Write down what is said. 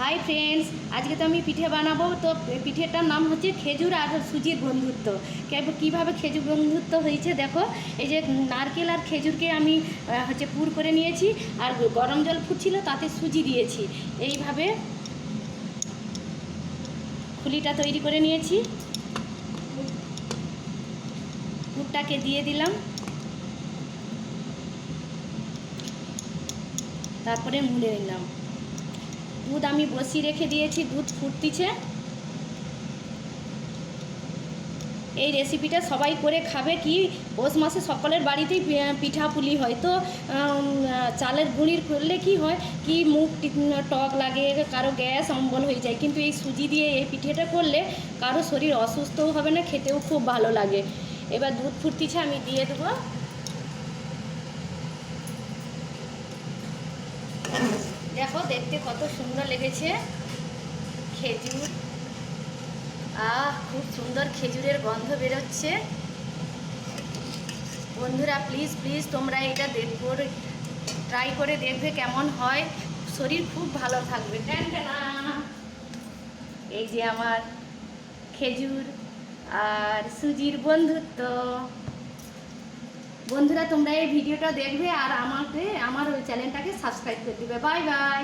Hi friends আজকে তো আমি পিঠে বানাবো। তো পিঠেটার নাম হচ্ছে খেজুর আর সুজির বন্ধুত্ব। কীভাবে খেজুর বন্ধুত্ব হয়েছে দেখো। এই যে নারকেল আর খেজুরকে আমি হচ্ছে পুর করে নিয়েছি। আর গরম জল ফুটছিল, তাতে সুজি দিয়েছি। এইভাবে খুলিটা তৈরি করে নিয়েছি। পুরটাকে দিয়ে দিলাম। তারপরে মুড়ে নিলাম। দুধ আমি বসিয়ে রেখে দিয়েছি, দুধ ফুটতিছে। এই রেসিপিটা সবাই করে খাবে কি? পৌষ মাসে সকলের বাড়িতেই পিঠা পুলি হয়। তো চালের গুঁড়ির করলে কি হয়? কি মুখ টক লাগে, কারও গ্যাস অম্বল হয়ে যায়। কিন্তু এই সুজি দিয়ে এই পিঠেটা করলে কারও শরীর অসুস্থও হবে না, খেতেও খুব ভালো লাগে। এবার দুধ ফুটতিছে, আমি দিয়ে দেবো। দেখো, দেখতে কত সুন্দর লেগেছে। খেজুর। আহ, খুব সুন্দর খেজুরের গন্ধ বেরোচ্ছে। বন্ধুরা প্লিজ প্লিজ তোমরা এটা দেখব ট্রাই করে দেখবে কেমন হয়। শরীর খুব ভালো থাকবে। এই যে আমার খেজুর আর সুজির বন্ধুত্ব। বন্ধুরা, তোমরা এই ভিডিওটা দেখবে আর আমাকে আমার ওই চ্যানেলটাকে সাবস্ক্রাইব করে দিবে। Bye bye.